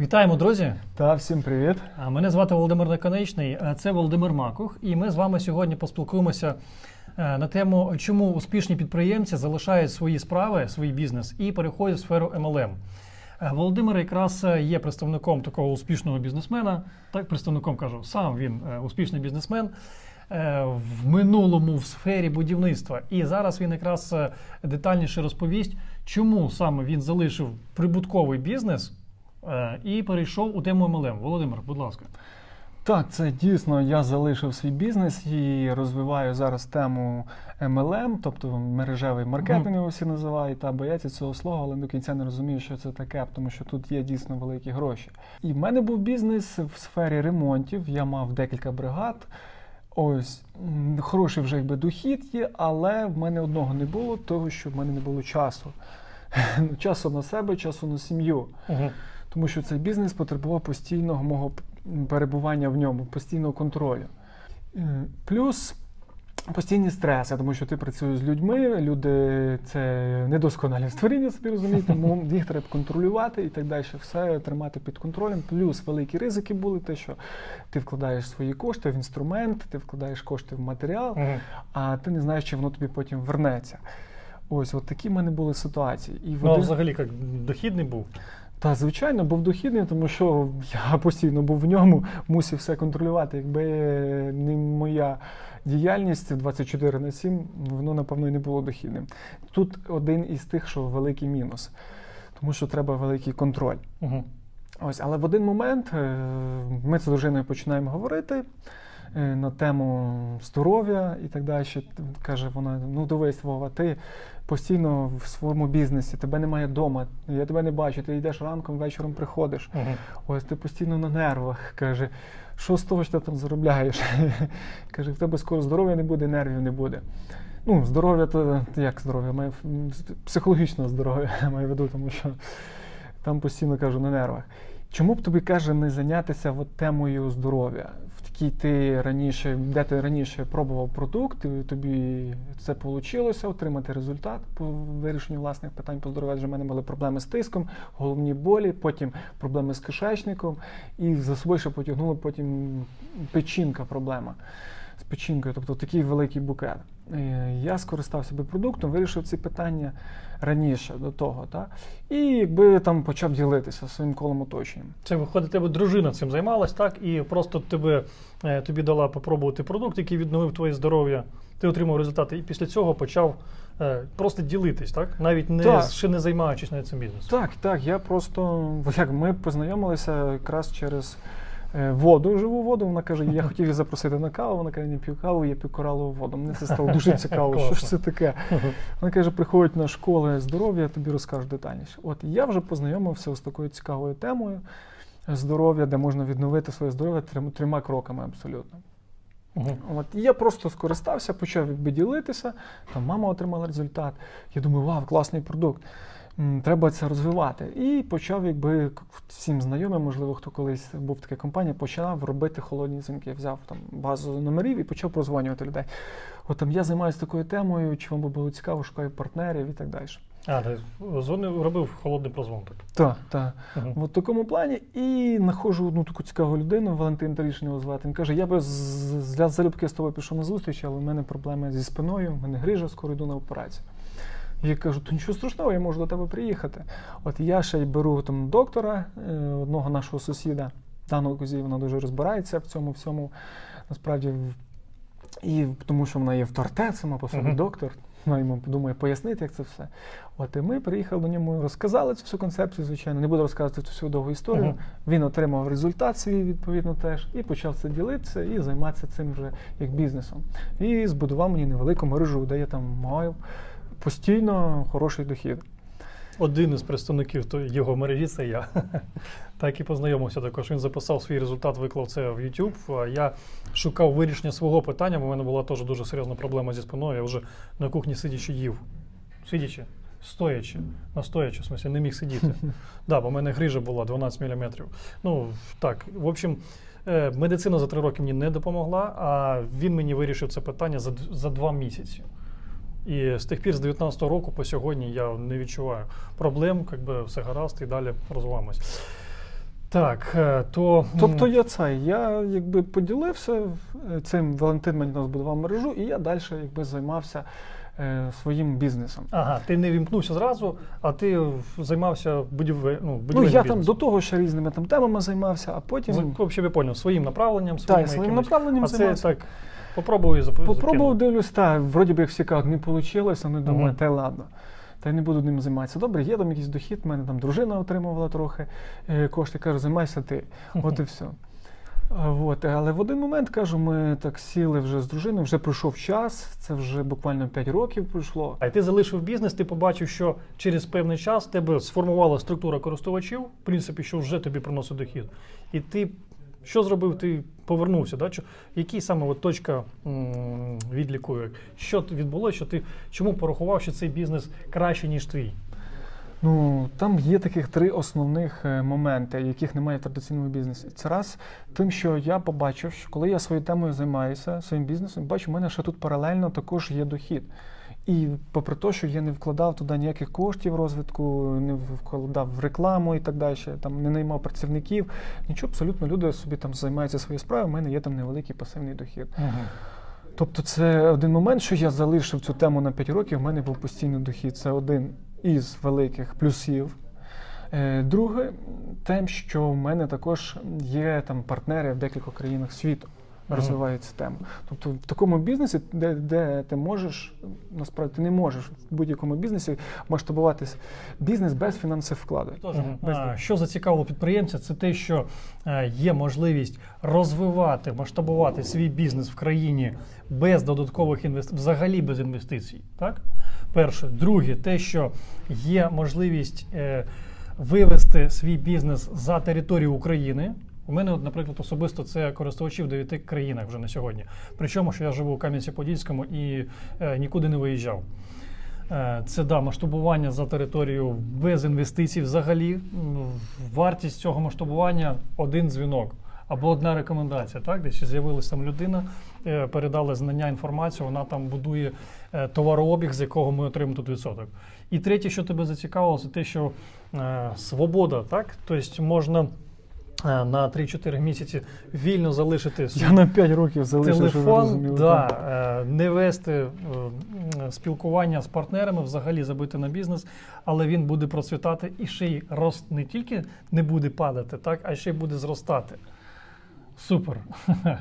Вітаємо, друзі! Та всім привіт. А, Мене звати Володимир Наконечний, це Володимир Макух, і ми з вами сьогодні поспілкуємося е, на тему, чому успішні підприємці залишають свої справи, свій бізнес і переходять в сферу MLM. Е, Володимир якраз е, є представником такого успішного бізнесмена. Так, представником кажу, сам він е, успішний бізнесмен. е, В минулому в сфері будівництва, і зараз він якраз е, детальніше розповість, чому саме він залишив прибутковий бізнес е, і перейшов у тему MLM. Володимир, будь ласка. Так, це дійсно я залишив свій бізнес і розвиваю зараз тему MLM, тобто мережевий маркетинг його всі називають, та бояться цього слова, але до кінця не розумію, що це таке, тому що тут є дійсно великі гроші. І в мене був бізнес в сфері ремонтів. Я мав декілька бригад. Ось хороший вже якби дохід є, але в мене одного не було, того що в мене не було часу. Ну, Часу на себе, часу на сім'ю. Угу. Тому що цей бізнес потребував постійного мого перебування в ньому, постійного контролю. Е, Плюс постійні стреси, тому що ти працюєш з людьми, люди це недосконалі створіння, собі розумієте, тому їх треба контролювати і так далі, все тримати під контролем. Плюс великі ризики були, те, що ти вкладаєш свої кошти в інструмент, ти вкладаєш кошти в матеріал, Угу. а ти не знаєш, чи воно тобі потім вернеться. Ось, от такі в мене були ситуації. І в Ну, один- взагалі, як дохідний був. Та, звичайно, був дохідний, тому що я постійно був в ньому, мусив все контролювати. Якби не моя діяльність 24 на 7, воно, напевно, і не було дохідним. Тут один із тих, що великий мінус, тому що треба великий контроль. Угу. Ось, але в один момент е, ми з дружиною починаємо говорити на тему здоров'я і так далі. Каже вона: ну дивись, Вова, ти постійно в своєму бізнесі, тебе немає вдома, я тебе не бачу, ти йдеш ранком, вечором приходиш. Угу. Ось ти постійно на нервах. Каже, що з того, що ти там заробляєш? Каже, в тебе скоро здоров'я не буде, нервів не буде. Ну, здоров'я то як здоров'я? Має психологічне здоров'я, маю в виду, тому що там постійно кажу на нервах. Чому б тобі каже не зайнятися от темою здоров'я? В такій ти раніше, де ти раніше пробував продукт, тобі це вийшло отримати результат по вирішенню власних питань по здоров'ю. Адже в мене були проблеми з тиском, головні болі, потім проблеми з кишечником, і за собою ще потягнула потім печінка проблема з печінкою, тобто такий великий букет. Е, Я скористався би продуктом, вирішив ці питання раніше до того. Та? І якби там почав ділитися своїм колом оточенням. Це виходить, тебе дружина цим займалась, так? І просто тебе, е, тобі дала попробувати продукт, який відновив твоє здоров'я. Ти отримав результати, і після цього почав е, просто ділитись, так? Навіть не Так. ще не займаючись навіть цим бізнесом. Так, так, я просто як ми познайомилися якраз через воду, живу воду. Вона каже, я хотів її запросити на каву. Вона каже, не п'ю каву, я п'ю коралову воду. Мені це стало дуже цікаво. що ж це таке? Вона каже, приходять на школи здоров'я, тобі розкажу детальніше. От я вже познайомився з такою цікавою темою здоров'я, де можна відновити своє здоров'я трьом- трьома кроками абсолютно. Угу. От і я просто скористався, почав якби ділитися. Там мама отримала результат. Я думаю, вау, класний продукт. Треба це розвивати. І почав, якби всім знайомим, можливо, хто колись був в такій компанії, почав робити холодні дзвінки. Взяв там базу номерів і почав прозвонювати людей. От там я займаюся такою темою, чи вам би було цікаво, шукаю партнерів і так далі. А, ти дзвонив, робив холодний прозвон. Так. Так, так. Угу. В такому плані і знаходжу одну таку цікаву людину, Валентин Тарішин його звати. Він каже, я би з- залюбки з тобою пішов на зустріч, але в мене проблеми зі спиною, в мене грижа, скоро йду на операцію. Я кажу, то нічого страшного, я можу до тебе приїхати. От я ще й беру там доктора, е, одного нашого сусіда, Дану Козі, вона дуже розбирається в цьому всьому. Насправді, і тому що вона є авторитет, сама по собі Мгм. доктор. Вона йому думає пояснити, як це все. От і ми приїхали до ньому, розказали цю всю концепцію, звичайно. Не буду розказувати цю всю довгу історію. Мгм. Він отримав результат свій відповідно теж і почав це ділитися і займатися цим вже як бізнесом. І збудував мені невелику мережу, де я там маю постійно хороший дохід. Один із представників то- його мережі це я. Так і познайомився також. Він записав свій результат, виклав це в YouTube. Я шукав вирішення свого питання, бо в мене була теж дуже серйозна проблема зі спиною. Я вже на кухні сидячи їв. Сидячи, стоячи, на стоячи, в смысле, не міг сидіти. Да, бо в мене грижа була 12 мм. Ну, так, в общем, е, медицина за три роки мені не допомогла, а він мені вирішив це питання за, за два місяці. І з тих пір, з 19-го року по сьогодні я не відчуваю проблем, якби все гаразд і далі розвиваємось. Так, е, то Тобто я це, я якби поділився е, цим, Валентин мені збудував мережу, і я далі якби займався е, своїм бізнесом. ага, ти не вімкнувся зразу, а ти займався будівель, ну, Ну, будівельним я там до того ще різними там темами займався, а потім З- Взагалі, я поняв, своїм направленням, своїм, та, своїм направленням А це так, попробую зап- Попробував, дивлюсь, так, вроді би як всі кажуть, не вийшло, ну думаю, та й ладно. Та й не буду ним займатися. Добре, є там якийсь дохід, в мене там дружина отримувала трохи е, кошти, каже, займайся ти. От і все. От, але в один момент кажу, ми так сіли вже з дружиною, вже пройшов час, це вже буквально 5 років пройшло. А ти залишив бізнес, ти побачив, що через певний час тебе сформувала структура користувачів, в принципі, що вже тобі приносить дохід. І ти що зробив? Ти повернувся. Да? Який саме от точка відліку? Що відбулося, що ти чому порахував, що цей бізнес краще, ніж твій? Ну, там є таких три основних е, моменти, яких немає в традиційному бізнесі. Це раз тим, що я побачив, що коли я своєю темою займаюся, своїм бізнесом, бачу, в мене ще тут паралельно також є дохід. І попри те, що я не вкладав туди ніяких коштів розвитку, не вкладав в рекламу і так далі, там не наймав працівників, нічого, абсолютно люди собі там займаються своєю справою, в мене є там невеликий пасивний дохід. Тобто це один момент, що я залишив цю тему на 5 років, в мене був постійний дохід. Це один із великих плюсів. Е, Друге, тим, що в мене також є там партнери в декількох країнах світу. Розвивають цю тему. Тобто в такому бізнесі, де, де ти можеш, насправді ти не можеш в будь-якому бізнесі масштабувати бізнес без фінансових. Без Що зацікавило підприємця, це те, що е, є можливість розвивати, масштабувати свій бізнес в країні без додаткових інвестицій, взагалі без інвестицій. Так? Перше. Друге, те, що є можливість е, вивести свій бізнес за територію України. У мене, от, наприклад, особисто це користувачі в дев'яти країнах вже на сьогодні. Причому, що я живу у Кам'янці-Подільському і е, нікуди не виїжджав. Е, Це да, масштабування за територію без інвестицій взагалі. Вартість цього масштабування один дзвінок або одна рекомендація. Так? Десь з'явилася там людина, е, передали знання, інформацію, вона там будує е, товарообіг, з якого ми отримаємо тут відсоток. І третє, що тебе зацікавило, це те, що е, свобода, так? Тобто можна. Е, На 3-4 місяці вільно залишити Я на 5 років залишив, щоб ви телефон, да, е, не вести е, спілкування з партнерами, взагалі забити на бізнес, але він буде процвітати і ще й рост не тільки не буде падати, так, а ще й буде зростати. Супер.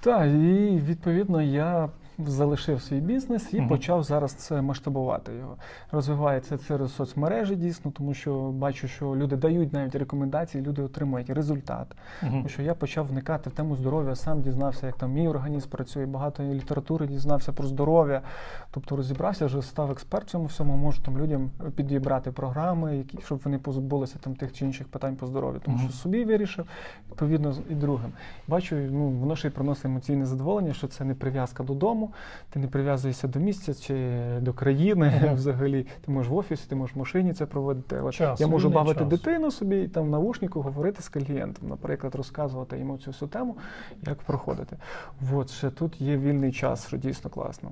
Так, і відповідно я залишив свій бізнес і Мгм. почав зараз це масштабувати його. Розвивається через соцмережі дійсно, тому що бачу, що люди дають навіть рекомендації, люди отримують результат. Мгм. Тому що я почав вникати в тему здоров'я, сам дізнався, як там мій організм працює, багато літератури дізнався про здоров'я. Тобто розібрався, вже став експертом в цьому всьому, можу там людям підібрати програми, які, щоб вони позбулися там тих чи інших питань по здоров'ю. Тому Мгм. що собі вирішив, відповідно і другим. Бачу, ну воно ще й приносить емоційне задоволення, що це не прив'язка додому, ти не прив'язуєшся до місця чи до країни Мгм. взагалі. Ти можеш в офісі, ти можеш в машині це проводити. Але Час, я можу бавити час. дитину собі і там в наушнику говорити з клієнтом, наприклад, розказувати йому цю всю тему, як проходити. От ще тут є вільний час, що дійсно класно.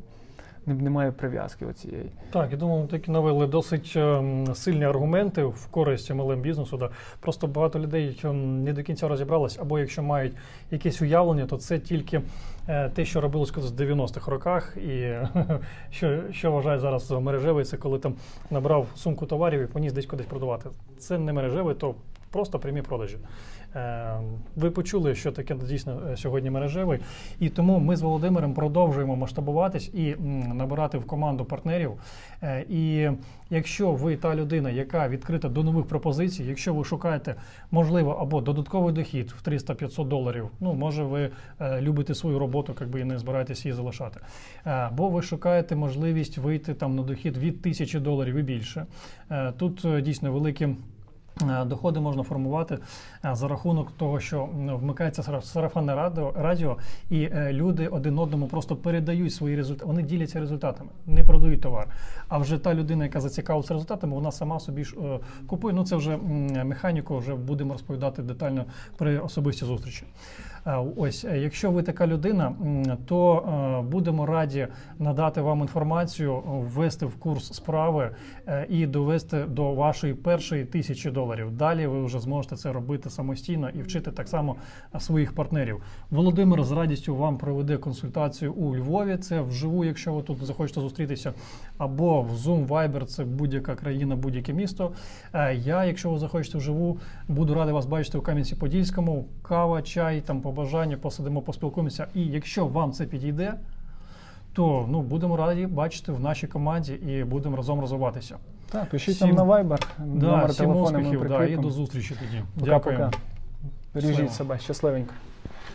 Не- Немає прив'язки оцієї. Так, я думаю, такі навели досить ем, сильні аргументи в користь MLM бізнесу. Да. Просто багато людей ем, не до кінця розібрались, або якщо мають якесь уявлення, то це тільки е, те, що робилось в 90-х роках, і що, що вважають зараз мережевий, це коли там набрав сумку товарів і поніс десь кудись продавати. Це не мережевий, то просто прямі продажі. Е, Ви почули, що таке дійсно е, сьогодні мережевий, і тому ми з Володимиром продовжуємо масштабуватись і набирати в команду партнерів. Е, І якщо ви та людина, яка відкрита до нових пропозицій, якщо ви шукаєте можливо або додатковий дохід в 300-500 доларів, ну може ви любите свою роботу, якби і не збираєтесь її залишати, або ви шукаєте можливість вийти там на дохід від тисячі доларів і більше. Тут дійсно великі. Е, Доходи можна формувати е, за рахунок того, що вмикається сарафанне радіо, радіо і е, люди один одному просто передають свої результати. Вони діляться результатами, не продають товар. А вже та людина, яка зацікавилася результатами, вона сама собі ж купує. Ну це вже механіку, вже будемо розповідати детально при особистій зустрічі. Е, Ось, е, якщо ви така людина, то е, будемо раді надати вам інформацію, ввести в курс справи і довести до вашої першої тисячі доларів. Далі ви вже зможете це робити самостійно і вчити так само своїх партнерів. Володимир з радістю вам проведе консультацію у Львові. Це вживу, якщо ви тут захочете зустрітися, або в Zoom, Viber, це будь-яка країна, будь-яке місто. Я, якщо ви захочете вживу, буду радий вас бачити у Кам'янці-Подільському. Кава, чай, там по бажанню, посидимо, поспілкуємося. І якщо вам це підійде, то ну будемо раді бачити в нашій команді і будемо разом розвиватися. Так, пишіть Всім- нам на Viber, Да, номер всім телефону ми успіхів, да, і до зустрічі тоді. Пока-пока. Дякую. Бережіть себе, щасливенько.